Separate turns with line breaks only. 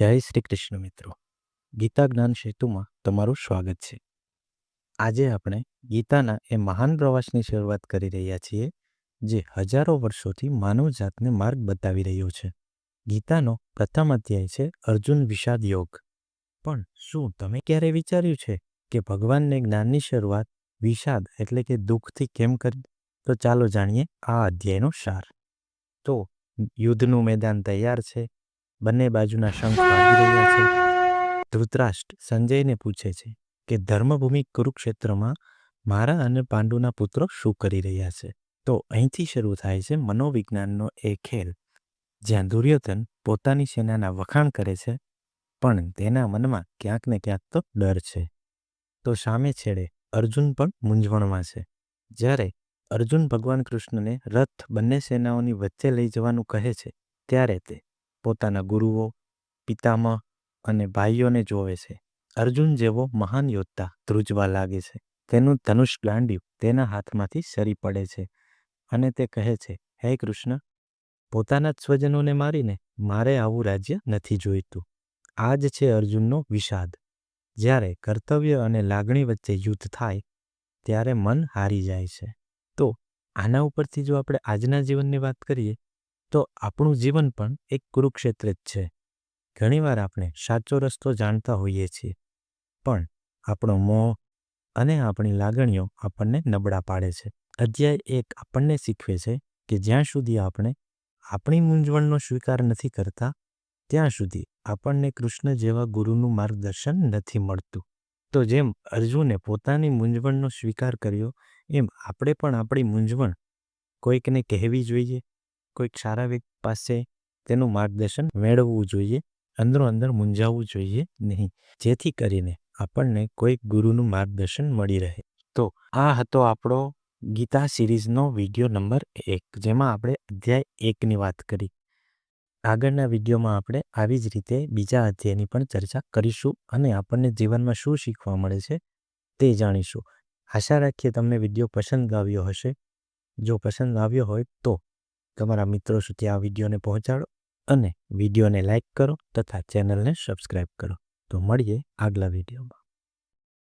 જય શ્રી કૃષ્ણ મિત્રો. ગીતા જ્ઞાન સેતુમાં તમારું સ્વાગત છે. આજે આપણે ગીતાના એ મહાન પ્રવાસની શરૂઆત કરી રહ્યા છીએ, જે હજારો વર્ષોથી માનવજાતને માર્ગ બતાવી રહ્યો છે. ગીતાનો પ્રથમ અધ્યાય છે અર્જુન વિષાદ યોગ. પણ શું તમે ક્યારે વિચાર્યું છે કે ભગવાનને જ્ઞાનની શરૂઆત વિષાદ એટલે કે દુઃખથી કેમ કરી? તો ચાલો જાણીએ આ અધ્યાયનો સાર. તો યુદ્ધનું મેદાન તૈયાર છે બંને બાજુના શંખ વાગી રહ્યા છે. ધૃતરાષ્ટ્ર સંજયને પૂછે છે કે, ધર્મભૂમિ કુરુક્ષેત્રમાં મારા અને પાંડુના પુત્રો શું કરી રહ્યા છે? તો અહીંથી શરૂ થાય છે મનોવિજ્ઞાનનો એ ખેલ, જ્યાં દુર્યોધન પોતાની સેનાના વખાણ કરે છે, પણ તેના મનમાં ક્યાંક ને ક્યાંક તો ડર છે. તો સામે છેડે અર્જુન પણ મૂંઝવણમાં છે. જ્યારે અર્જુન ભગવાન કૃષ્ણને રથ બંને સેનાઓની વચ્ચે લઈ જવાનું કહે છે, ત્યારે તે પોતાના ગુરુઓ, પિતામહ અને ભાઈઓને જોવે છે. અર્જુન જેવો મહાન યોદ્ધા ધ્રુજવા લાગે છે. તેનું ધનુષ ગાંડિયું તેના હાથમાંથી સરી પડે છે અને તે કહે છે, હે કૃષ્ણ, પોતાના જ સ્વજનોને મારીને મારે આવું રાજ્ય નથી જોઈતું. આ જ છે અર્જુનનો વિષાદ. જ્યારે કર્તવ્ય અને લાગણી વચ્ચે યુદ્ધ થાય, ત્યારે મન હારી જાય છે. તો આના ઉપરથી જો આપણે આજના જીવનની વાત કરીએ તો આપણું જીવન પણ એક કુરુક્ષેત્ર જ છે. ઘણીવાર આપણે સાચો રસ્તો જાણતા હોઈએ છીએ, પણ આપણો મોહ અને આપણી લાગણીઓ આપણને નબળા પાડે છે. અધ્યાય એક આપણને શીખવે છે કે જ્યાં સુધી આપણે આપણી મૂંઝવણનો સ્વીકાર નથી કરતા, ત્યાં સુધી આપણને કૃષ્ણ જેવા ગુરુનું માર્ગદર્શન નથી મળતું. તો જેમ અર્જુને પોતાની મૂંઝવણનો સ્વીકાર કર્યો, એમ આપણે પણ આપણી મૂંઝવણ કોઈકને કહેવી જોઈએ? કોઈક સારા પાસે તેનું માર્ગદર્શન મેળવવું જોઈએ, અંદરો અંદર મૂંઝાવવું જોઈએ નહીં. જેથી કરીને આપણને કોઈક ગુરુનું માર્ગદર્શન મળી રહે. તો આ હતો આપણો ગીતા સિરીઝનો વીડિયો નંબર એક, જેમાં આપણે અધ્યાય એકની વાત કરી. આગળના વિડીયોમાં આપણે આવી જ રીતે બીજા અધ્યાયની પણ ચર્ચા કરીશું અને આપણને જીવનમાં શું શીખવા મળે છે તે જાણીશું. આશા રાખીએ તમને વીડિયો પસંદ આવ્યો હશે. જો પસંદ આવ્યો હોય તો તમારા મિત્રો સુધી આ વિડીયોને પહોંચાડો અને વિડીયોને લાઈક કરો તથા ચેનલને સબસ્ક્રાઈબ કરો. તો મળીએ આગલા વિડીયોમાં.